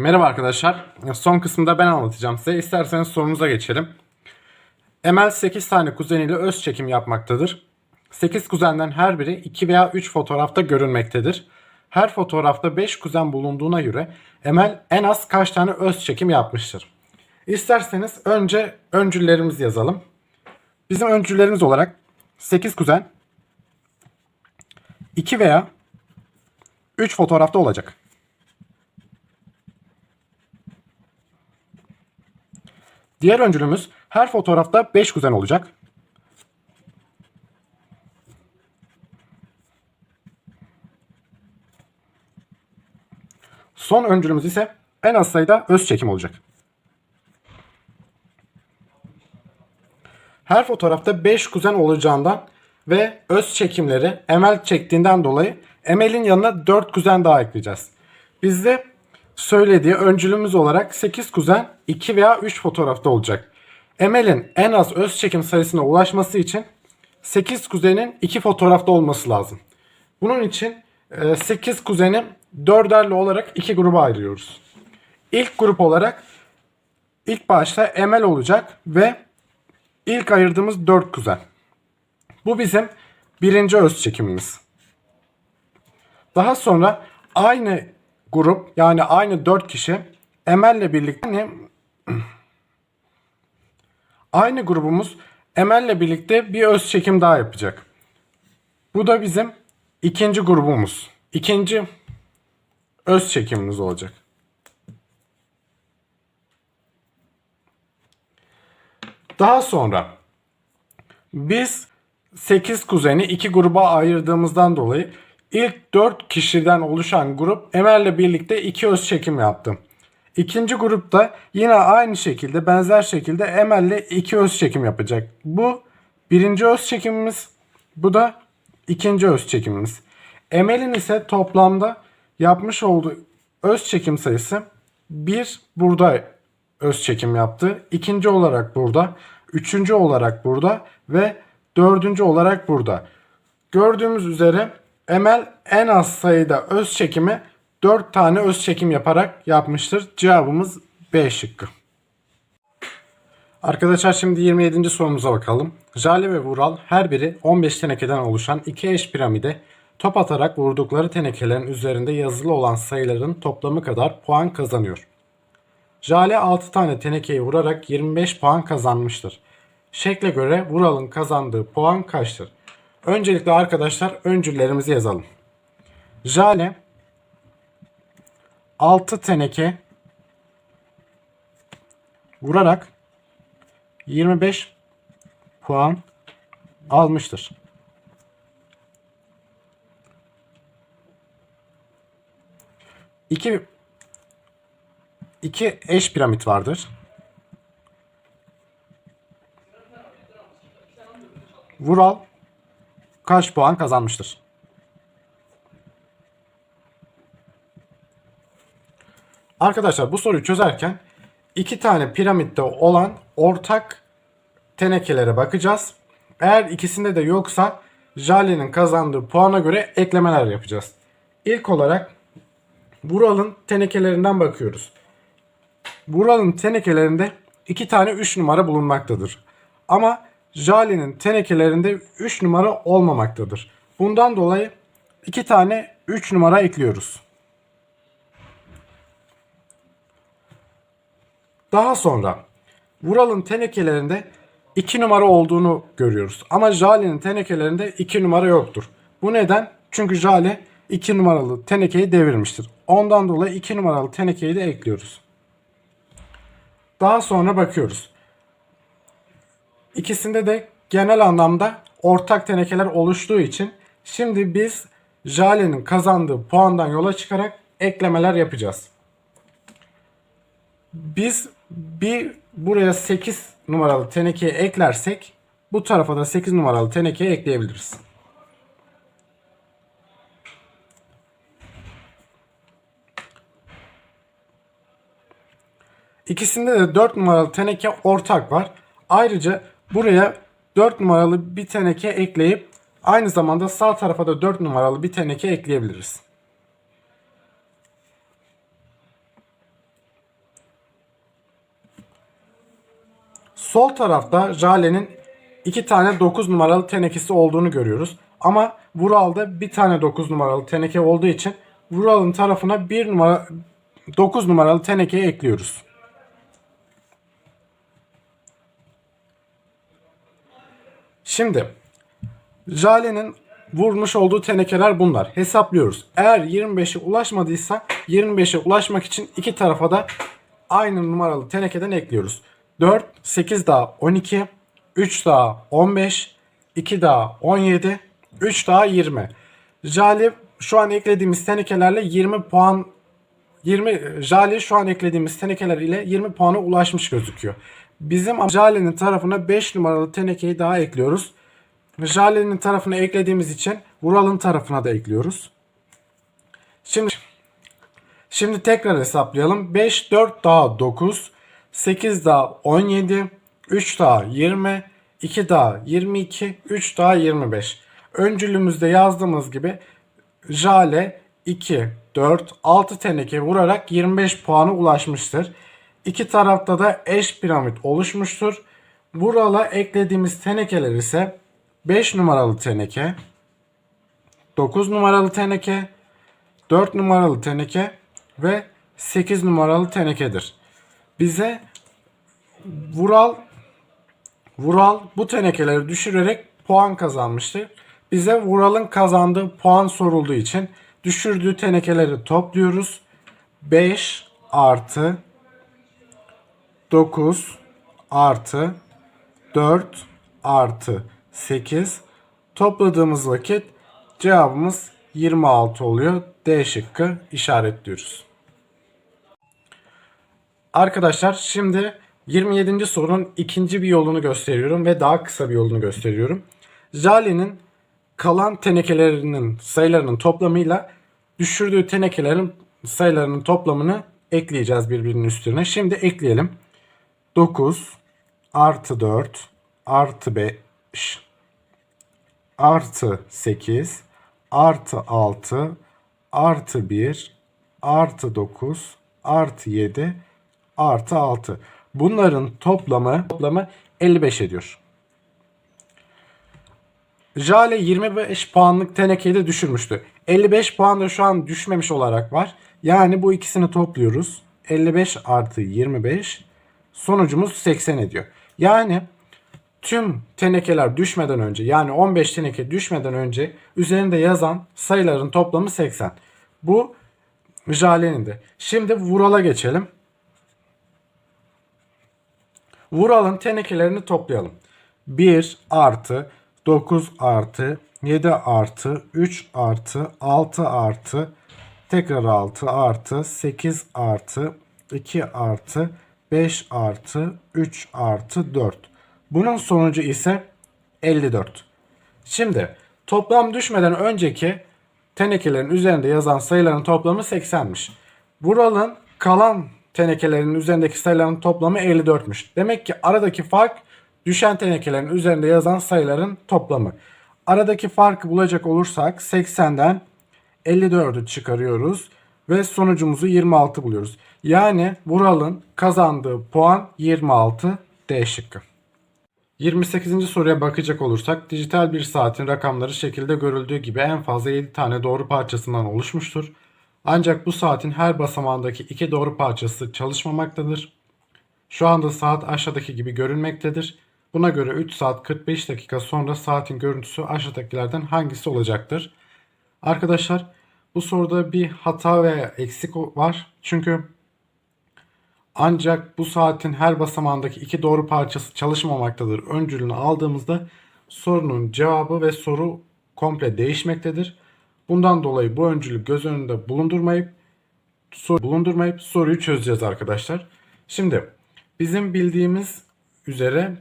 Merhaba arkadaşlar. Son kısımda ben anlatacağım size. İsterseniz sorumuza geçelim. Emel 8 tane kuzeniyle öz çekim yapmaktadır. 8 kuzenden her biri 2 veya 3 fotoğrafta görünmektedir. Her fotoğrafta 5 kuzen bulunduğuna göre Emel en az kaç tane öz çekim yapmıştır? İsterseniz önce öncüllerimizi yazalım. Bizim öncüllerimiz olarak 8 kuzen 2 veya 3 fotoğrafta olacak. Diğer öncülümüz her fotoğrafta 5 kuzen olacak. Son öncülümüz ise en az sayıda öz çekim olacak. Her fotoğrafta 5 kuzen olacağından ve öz çekimleri Emel çektiğinden dolayı Emel'in yanına 4 kuzen daha ekleyeceğiz. Bizde söylediği öncülümüz olarak 8 kuzen 2 veya 3 fotoğrafta olacak. Emel'in en az öz çekim sayısına ulaşması için 8 kuzenin 2 fotoğrafta olması lazım. Bunun için 8 kuzeni 4'erli olarak 2 gruba ayırıyoruz. İlk grup olarak ilk başta Emel olacak ve ilk ayırdığımız 4 kuzen. Bu bizim birinci öz çekimimiz. Daha sonra aynı grup yani aynı 4 kişi Emel'le birlikte yani aynı grubumuz Emel'le birlikte bir öz çekim daha yapacak. Bu da bizim ikinci grubumuz. İkinci öz çekimimiz olacak. Daha sonra biz 8 kuzeni iki gruba ayırdığımızdan dolayı ilk 4 kişiden oluşan grup Emel'le birlikte iki öz çekim yaptı. İkinci grupta yine aynı şekilde benzer şekilde Emel'le iki öz çekim yapacak. Bu birinci öz çekimimiz. Bu da ikinci öz çekimimiz. Emel'in ise toplamda yapmış olduğu öz çekim sayısı bir burada öz çekim yaptı. İkinci olarak burada. Üçüncü olarak burada. Ve dördüncü olarak burada. Gördüğümüz üzere Emel en az sayıda öz çekimi 4 tane öz çekim yaparak yapmıştır. Cevabımız B şıkkı. Arkadaşlar şimdi 27. sorumuza bakalım. Jale ve Vural her biri 15 tenekeden oluşan iki eş piramide top atarak vurdukları tenekelerin üzerinde yazılı olan sayıların toplamı kadar puan kazanıyor. Jale 6 tane tenekeyi vurarak 25 puan kazanmıştır. Şekle göre Vural'ın kazandığı puan kaçtır? Öncelikle arkadaşlar öncüllerimizi yazalım. Jale 6 teneke vurarak 25 puan almıştır. İki, iki eş piramit vardır. Vural kaç puan kazanmıştır? Arkadaşlar bu soruyu çözerken iki tane piramitte olan ortak tenekelere bakacağız. Eğer ikisinde de yoksa Jale'nin kazandığı puana göre eklemeler yapacağız. İlk olarak Vural'ın tenekelerinden bakıyoruz. Vural'ın tenekelerinde iki tane 3 numara bulunmaktadır. Ama Jale'nin tenekelerinde 3 numara olmamaktadır. Bundan dolayı iki tane 3 numara ekliyoruz. Daha sonra Vural'ın tenekelerinde 2 numara olduğunu görüyoruz. Ama Jale'nin tenekelerinde 2 numara yoktur. Bu neden? Çünkü Jale 2 numaralı tenekeyi devirmiştir. Ondan dolayı 2 numaralı tenekeyi de ekliyoruz. Daha sonra bakıyoruz. İkisinde de genel anlamda ortak tenekeler oluştuğu için şimdi biz Jale'nin kazandığı puandan yola çıkarak eklemeler yapacağız. Biz bir buraya 8 numaralı tenekeye eklersek bu tarafa da 8 numaralı tenekeye ekleyebiliriz. İkisinde de 4 numaralı teneke ortak var. Ayrıca Buraya 4 numaralı bir teneke ekleyip aynı zamanda sağ tarafa da 4 numaralı bir teneke ekleyebiliriz. Sol tarafta Jale'nin 2 tane 9 numaralı tenekesi olduğunu görüyoruz. Ama Vural'da bir tane 9 numaralı teneke olduğu için Vural'ın tarafına 1 numara 9 numaralı tenekeyi ekliyoruz. Şimdi Jale'nin vurmuş olduğu tenekeler bunlar. Hesaplıyoruz. Eğer 25'e ulaşmadıysa 25'e ulaşmak için iki tarafa da aynı numaralı tenekeden ekliyoruz. 4, 8 daha 12, 3 daha 15, 2 daha 17, 3 daha 20. Jale şu an eklediğimiz tenekelerle 20 puan 20 Jale şu an eklediğimiz tenekeler ile 20 puana ulaşmış gözüküyor. Bizim Jale'nin tarafına 5 numaralı tenekeyi daha ekliyoruz. Jale'nin tarafına eklediğimiz için Vural'ın tarafına da ekliyoruz. Şimdi şimdi tekrar hesaplayalım. 5 4 daha 9, 8 daha 17, 3 daha 20, 2 daha 22, 3 daha 25. Öncülümüzde yazdığımız gibi Jale 2, 4, 6 teneke vurarak 25 puana ulaşmıştır. İki tarafta da eş piramit oluşmuştur. Vural'a eklediğimiz tenekeler ise 5 numaralı teneke, 9 numaralı teneke, 4 numaralı teneke ve 8 numaralı tenekedir. Bize Vural Vural bu tenekeleri düşürerek puan kazanmıştır. Bize Vural'ın kazandığı puan sorulduğu için düşürdüğü tenekeleri topluyoruz. 5 artı 9 artı 4 artı 8 topladığımız vakit cevabımız 26 oluyor. D şıkkı işaretliyoruz. Arkadaşlar şimdi 27. sorunun ikinci bir yolunu gösteriyorum ve daha kısa bir yolunu gösteriyorum. Jale'nin kalan tenekelerinin sayılarının toplamıyla düşürdüğü tenekelerin sayılarının toplamını ekleyeceğiz birbirinin üstüne. Şimdi ekleyelim. 9 artı 4 artı 5 artı 8 artı 6 artı 1 artı 9 artı 7 artı 6. Bunların toplamı toplamı 55 ediyor. Jale 25 puanlık tenekeyi de düşürmüştü. 55 puan da şu an düşmemiş olarak var. Yani bu ikisini topluyoruz. 55 artı 25 sonucumuz 80 ediyor. Yani tüm tenekeler düşmeden önce yani 15 teneke düşmeden önce üzerinde yazan sayıların toplamı 80. Bu Jale'nin de. Şimdi Vural'a geçelim. Vural'ın tenekelerini toplayalım. 1 artı 9 artı 7 artı 3 artı 6 artı tekrar 6 artı 8 artı 2 artı 5 artı 3 artı 4. Bunun sonucu ise 54. Şimdi toplam düşmeden önceki tenekelerin üzerinde yazan sayıların toplamı 80'miş. Vural'ın kalan tenekelerin üzerindeki sayıların toplamı 54'müş. Demek ki aradaki fark düşen tenekelerin üzerinde yazan sayıların toplamı. Aradaki farkı bulacak olursak 80'den 54'ü çıkarıyoruz ve sonucumuzu 26 buluyoruz. Yani Vural'ın kazandığı puan 26 D şıkkı. 28. soruya bakacak olursak dijital bir saatin rakamları şekilde görüldüğü gibi en fazla 7 tane doğru parçasından oluşmuştur. Ancak bu saatin her basamağındaki iki doğru parçası çalışmamaktadır. Şu anda saat aşağıdaki gibi görünmektedir. Buna göre 3 saat 45 dakika sonra saatin görüntüsü aşağıdakilerden hangisi olacaktır? Arkadaşlar bu soruda bir hata veya eksik var. Çünkü ancak bu saatin her basamağındaki iki doğru parçası çalışmamaktadır. Öncülünü aldığımızda sorunun cevabı ve soru komple değişmektedir. Bundan dolayı bu öncülü göz önünde bulundurmayıp soru bulundurmayıp soruyu çözeceğiz arkadaşlar. Şimdi bizim bildiğimiz üzere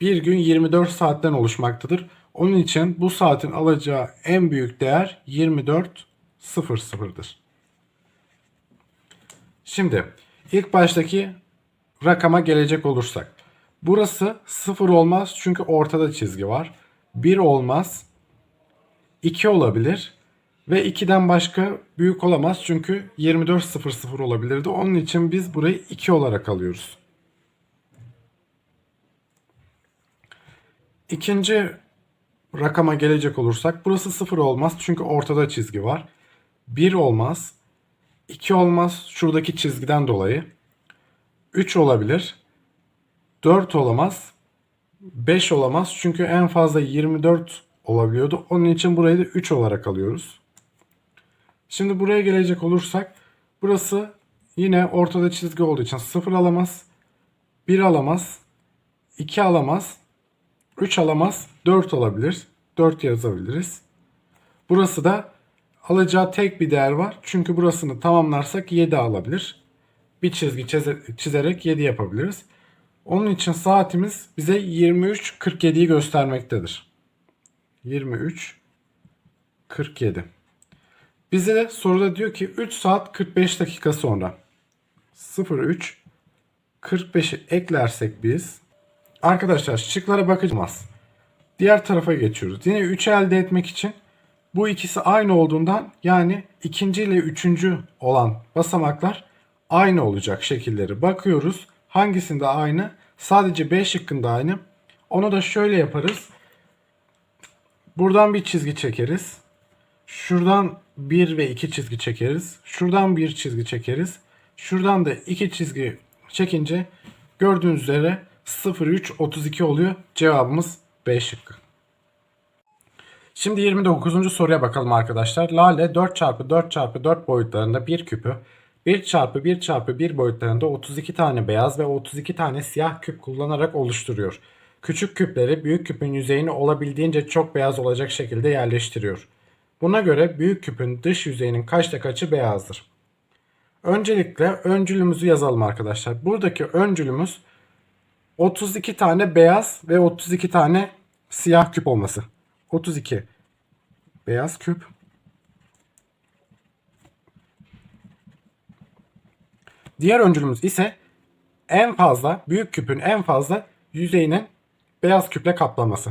bir gün 24 saatten oluşmaktadır. Onun için bu saatin alacağı en büyük değer 24.00'dır. Şimdi ilk baştaki rakama gelecek olursak. Burası 0 olmaz çünkü ortada çizgi var. 1 olmaz. 2 olabilir. Ve 2'den başka büyük olamaz çünkü 24.00 olabilirdi. Onun için biz burayı 2 olarak alıyoruz. İkinci rakama gelecek olursak burası 0 olmaz çünkü ortada çizgi var. 1 olmaz. 2 olmaz şuradaki çizgiden dolayı. 3 olabilir. 4 olamaz. 5 olamaz çünkü en fazla 24 olabiliyordu. Onun için burayı da 3 olarak alıyoruz. Şimdi buraya gelecek olursak burası yine ortada çizgi olduğu için 0 alamaz. 1 alamaz. 2 alamaz. 3 alamaz. 4 alabilir. 4 yazabiliriz. Burası da alacağı tek bir değer var. Çünkü burasını tamamlarsak 7 alabilir. Bir çizgi çize- çizerek 7 yapabiliriz. Onun için saatimiz bize 23.47'yi göstermektedir. 23 47. Bize de soruda diyor ki 3 saat 45 dakika sonra 03 45'i eklersek biz arkadaşlar şıklara bakacağız. Diğer tarafa geçiyoruz. Yine 3'ü elde etmek için bu ikisi aynı olduğundan yani ikinci ile üçüncü olan basamaklar aynı olacak şekilleri. Bakıyoruz hangisinde aynı? Sadece B şıkkında aynı. Onu da şöyle yaparız. Buradan bir çizgi çekeriz. Şuradan 1 ve 2 çizgi çekeriz. Şuradan bir çizgi çekeriz. Şuradan da 2 çizgi çekince gördüğünüz üzere 03 32 oluyor. Cevabımız B şıkkı. Şimdi 29. soruya bakalım arkadaşlar. Lale 4 çarpı 4 çarpı 4 boyutlarında bir küpü 1 çarpı 1 çarpı 1 boyutlarında 32 tane beyaz ve 32 tane siyah küp kullanarak oluşturuyor. Küçük küpleri büyük küpün yüzeyine olabildiğince çok beyaz olacak şekilde yerleştiriyor. Buna göre büyük küpün dış yüzeyinin kaçta kaçı beyazdır? Öncelikle öncülümüzü yazalım arkadaşlar. Buradaki öncülümüz 32 tane beyaz ve 32 tane siyah küp olması. 32 beyaz küp. Diğer öncülümüz ise en fazla büyük küpün en fazla yüzeyinin beyaz küple kaplaması.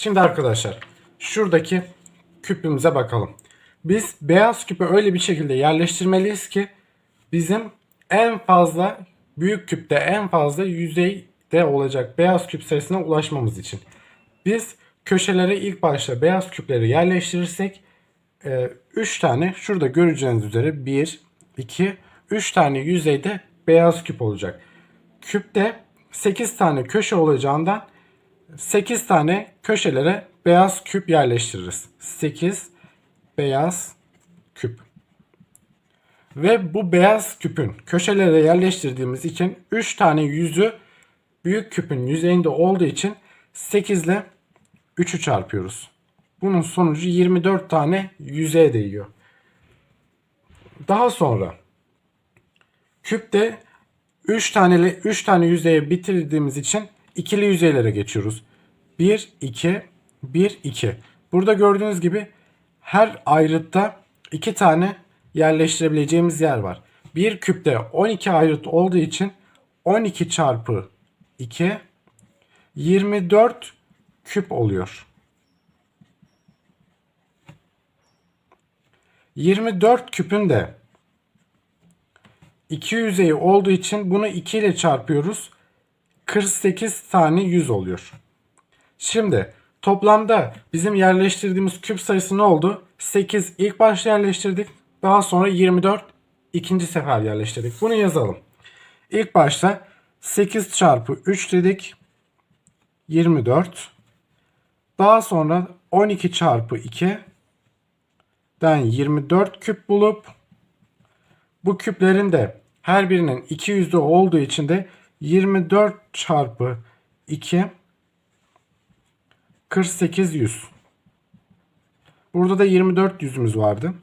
Şimdi arkadaşlar şuradaki küpümüze bakalım. Biz beyaz küpü öyle bir şekilde yerleştirmeliyiz ki bizim en fazla büyük küpte en fazla yüzeyde olacak beyaz küp sayısına ulaşmamız için. Biz köşelere ilk başta beyaz küpleri yerleştirirsek 3 tane şurada göreceğiniz üzere 1, 2, 3 tane yüzeyde beyaz küp olacak. Küpte 8 tane köşe olacağından 8 tane köşelere beyaz küp yerleştiririz. 8 beyaz küp. Ve bu beyaz küpün köşelere yerleştirdiğimiz için 3 tane yüzü büyük küpün yüzeyinde olduğu için 8 ile 3'ü çarpıyoruz. Bunun sonucu 24 tane yüzeye değiyor. Daha sonra küpte 3 tane 3 tane yüzeye bitirdiğimiz için ikili yüzeylere geçiyoruz. 1 2 1 2. Burada gördüğünüz gibi her ayrıtta 2 tane yerleştirebileceğimiz yer var. Bir küpte 12 ayrıt olduğu için 12 çarpı 2 24 küp oluyor. 24 küpün de 2 yüzeyi olduğu için bunu 2 ile çarpıyoruz. 48 tane 100 oluyor. Şimdi toplamda bizim yerleştirdiğimiz küp sayısı ne oldu? 8 ilk başta yerleştirdik. Daha sonra 24 ikinci sefer yerleştirdik. Bunu yazalım. İlk başta 8 çarpı 3 dedik. 24. Daha sonra 12 çarpı 2 den 24 küp bulup bu küplerin de her birinin 2 yüzde olduğu için de 24 çarpı 2 48 yüz. Burada da 24 yüzümüz vardı.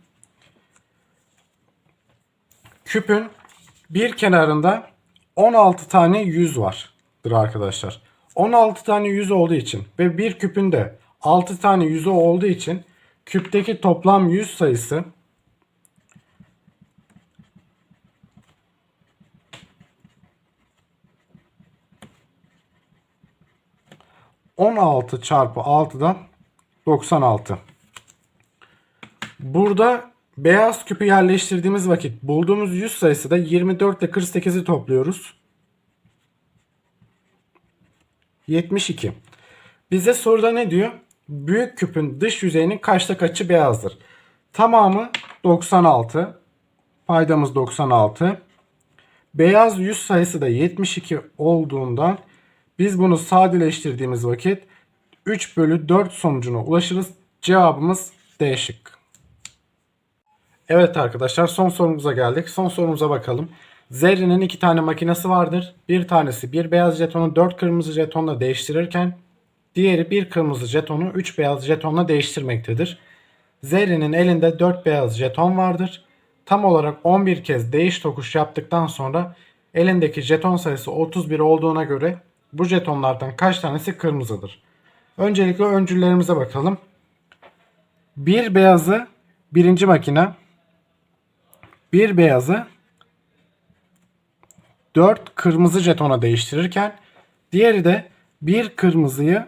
Küpün bir kenarında 16 tane yüz vardır arkadaşlar. 16 tane yüz olduğu için ve bir küpün de 6 tane yüzü olduğu için küpteki toplam yüz sayısı 16 çarpı 6'dan 96. Burada beyaz küpü yerleştirdiğimiz vakit bulduğumuz 100 sayısı da 24 ile 48'i topluyoruz. 72. Bize soruda ne diyor? Büyük küpün dış yüzeyinin kaçta kaçı beyazdır? Tamamı 96. Paydamız 96. Beyaz yüz sayısı da 72 olduğundan biz bunu sadeleştirdiğimiz vakit 3 bölü 4 sonucuna ulaşırız. Cevabımız D şıkkı. Evet arkadaşlar son sorumuza geldik. Son sorumuza bakalım. Zerrin'in iki tane makinesi vardır. Bir tanesi bir beyaz jetonu 4 kırmızı jetonla değiştirirken diğeri bir kırmızı jetonu 3 beyaz jetonla değiştirmektedir. Zerrin'in elinde 4 beyaz jeton vardır. Tam olarak 11 kez değiş tokuş yaptıktan sonra elindeki jeton sayısı 31 olduğuna göre bu jetonlardan kaç tanesi kırmızıdır? Öncelikle öncüllerimize bakalım. Bir beyazı birinci makine, bir beyazı 4 kırmızı jetona değiştirirken diğeri de bir kırmızıyı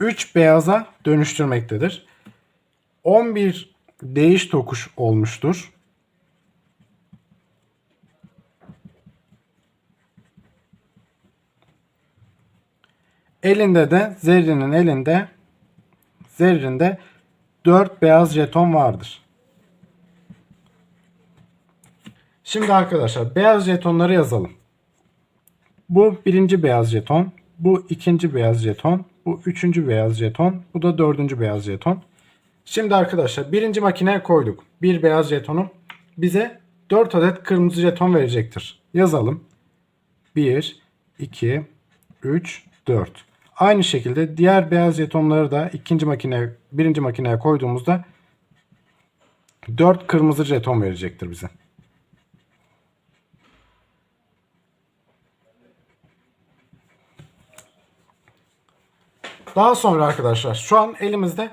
3 beyaza dönüştürmektedir. 11 değiş tokuş olmuştur. Elinde de Zerrin'in elinde Zerrin'de 4 beyaz jeton vardır. Şimdi arkadaşlar beyaz jetonları yazalım. Bu birinci beyaz jeton, bu ikinci beyaz jeton, bu üçüncü beyaz jeton, bu da dördüncü beyaz jeton. Şimdi arkadaşlar birinci makineye koyduk. Bir beyaz jetonu bize 4 adet kırmızı jeton verecektir. Yazalım. 1, 2, 3, 4. Aynı şekilde diğer beyaz jetonları da ikinci makineye, birinci makineye koyduğumuzda 4 kırmızı jeton verecektir bize. Daha sonra arkadaşlar şu an elimizde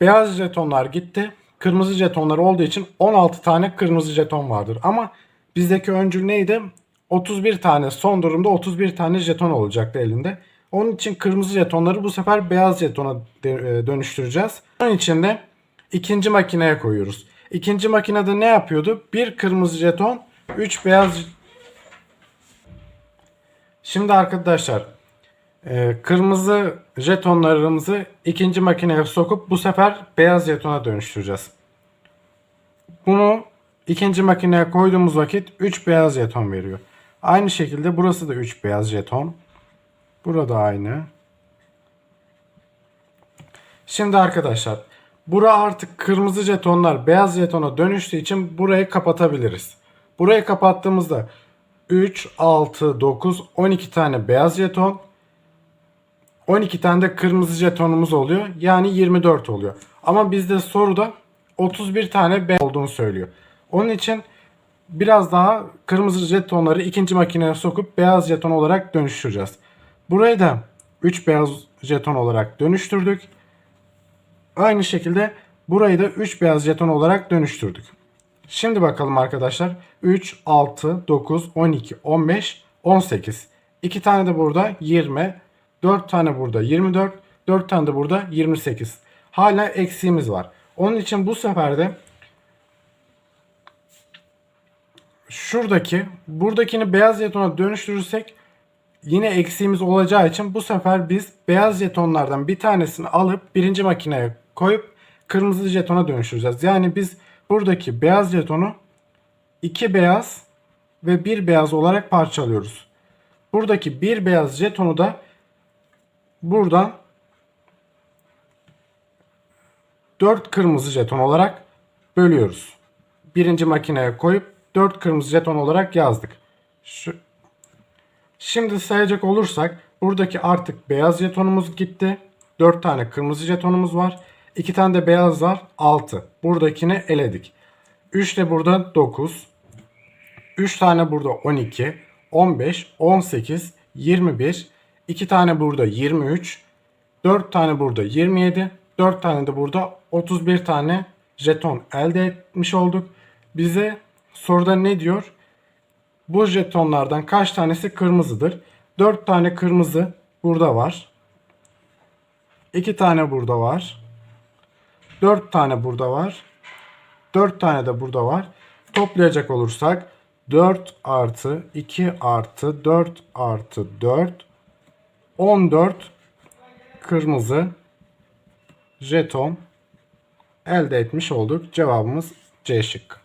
beyaz jetonlar gitti. Kırmızı jetonlar olduğu için 16 tane kırmızı jeton vardır. Ama bizdeki öncül neydi? 31 tane son durumda 31 tane jeton olacaktı elinde. Onun için kırmızı jetonları bu sefer beyaz jetona e, dönüştüreceğiz. Onun için de ikinci makineye koyuyoruz. İkinci makinede ne yapıyordu? Bir kırmızı jeton, 3 beyaz Şimdi arkadaşlar ee, kırmızı jetonlarımızı ikinci makineye sokup bu sefer beyaz jetona dönüştüreceğiz. Bunu ikinci makineye koyduğumuz vakit 3 beyaz jeton veriyor. Aynı şekilde burası da 3 beyaz jeton. Burada aynı. Şimdi arkadaşlar bura artık kırmızı jetonlar beyaz jetona dönüştüğü için burayı kapatabiliriz. Burayı kapattığımızda 3, 6, 9, 12 tane beyaz jeton 12 tane de kırmızı jetonumuz oluyor. Yani 24 oluyor. Ama bizde soruda 31 tane B olduğunu söylüyor. Onun için biraz daha kırmızı jetonları ikinci makineye sokup beyaz jeton olarak dönüştüreceğiz. Burayı da 3 beyaz jeton olarak dönüştürdük. Aynı şekilde burayı da 3 beyaz jeton olarak dönüştürdük. Şimdi bakalım arkadaşlar. 3, 6, 9, 12, 15, 18. 2 tane de burada 20, 4 tane burada 24, 4 tane de burada 28. Hala eksiğimiz var. Onun için bu sefer de şuradaki buradakini beyaz jetona dönüştürürsek yine eksiğimiz olacağı için bu sefer biz beyaz jetonlardan bir tanesini alıp birinci makineye koyup kırmızı jetona dönüştüreceğiz. Yani biz buradaki beyaz jetonu iki beyaz ve bir beyaz olarak parçalıyoruz. Buradaki bir beyaz jetonu da buradan 4 kırmızı jeton olarak bölüyoruz. Birinci makineye koyup 4 kırmızı jeton olarak yazdık. Şu, Şimdi sayacak olursak buradaki artık beyaz jetonumuz gitti. 4 tane kırmızı jetonumuz var. 2 tane de beyaz var. 6. Buradakini eledik. 3 de burada 9. 3 tane burada 12. 15, 18, 21. 2 tane burada 23. 4 tane burada 27. 4 tane de burada 31 tane jeton elde etmiş olduk. Bize soruda ne diyor? Bu jetonlardan kaç tanesi kırmızıdır? 4 tane kırmızı burada var. 2 tane burada var. 4 tane burada var. 4 tane de burada var. Toplayacak olursak 4 artı 2 artı 4 artı 4 14 kırmızı jeton elde etmiş olduk. Cevabımız C şıkkı.